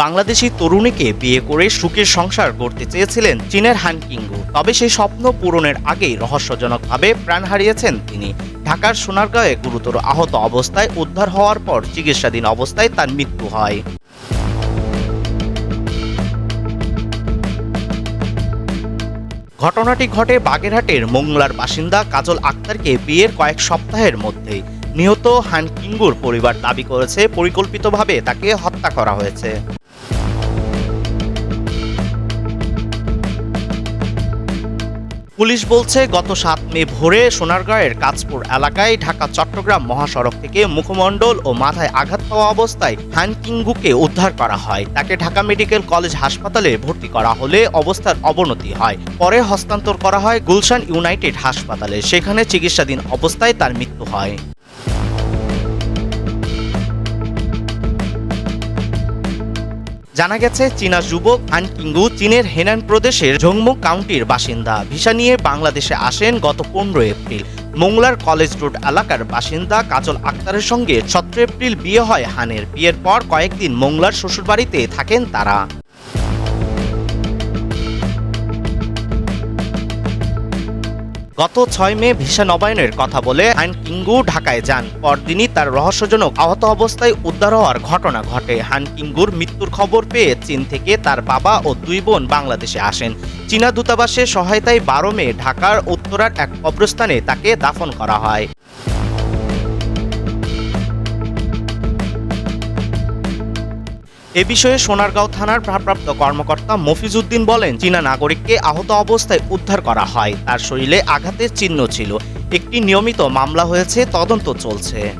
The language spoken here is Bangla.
বাংলাদেশি তরুণীকে বিয়ে করে সুখের সংসার করতে চেয়েছিলেন চীনের হান কিঙ্গু। তবে সেই স্বপ্ন পূরণের আগেই রহস্যজনকভাবে প্রাণ হারিয়েছেন তিনি। ঢাকার সোনারগাঁয়ে গুরুতর আহত অবস্থায় উদ্ধার হওয়ার পর চিকিৎসাধীন অবস্থায় তার মৃত্যু হয়। ঘটনাটি ঘটে বাগেরহাটের মোংলার বাসিন্দা কাজল আক্তারকে বিয়ের কয়েক সপ্তাহের মধ্যেই। নিহত হান কিঙ্গুর পরিবার দাবি করেছে, পরিকল্পিতভাবে তাকে হত্যা করা হয়েছে। পুলিশ বলছে, গত সাত মে ভোরে সোনারগাঁয়ের কাঁচপুর এলাকায় ঢাকা, চট্টগ্রাম মহাসড়ক থেকে মুখমণ্ডল ও মাথায় আঘাত পাওয়া অবস্থায় হান কিঙ্গুকে উদ্ধার করা হয়। তাকে ঢাকা মেডিকেল কলেজ হাসপাতালে ভর্তি করা হলে অবস্থার অবনতি হয়। পরে হস্তান্তর করা হয় গুলশান ইউনাইটেড হাসপাতালে। সেখানে চিকিৎসাধীন অবস্থায় তার মৃত্যু হয়। জানা গেছে, চীনা যুবক আন কিঙ্গু চীনের হেনান প্রদেশের ঝংমু কাউন্টির বাসিন্দা। ভিসা নিয়ে বাংলাদেশে আসেন গত পনেরো এপ্রিল। মোংলার কলেজ রোড এলাকার বাসিন্দা কাজল আক্তারের সঙ্গে সতেরো এপ্রিল বিয়ে হয় হানের। বিয়ের পর কয়েকদিন মোংলার শ্বশুরবাড়িতে থাকেন তারা। গত ছয় মে ভিসা নবায়নের কথা বলে হান কিঙ্গু ঢাকায় যান। পরদিনই তার রহস্যজনক আহত অবস্থায় উদ্ধার হওয়ার ঘটনা ঘটে। হান কিঙ্গুর মৃত্যুর খবর পেয়ে চীন থেকে তার বাবা ও দুই বোন বাংলাদেশে আসেন। চীনা দূতাবাসের সহায়তায় বারো মে ঢাকার উত্তরার এক কবরস্থানে তাকে দাফন করা হয়। এ বিষয়ে সোনারগাঁও থানার ভারপ্রাপ্ত কর্মকর্তা মফিজউদ্দিন বলেন, চীনা নাগরিককে আহত অবস্থায় উদ্ধার করা হয়। তার শরীরে আঘাতের চিহ্ন ছিল। একটি নিয়মিত মামলা হয়েছে, তদন্ত চলছে।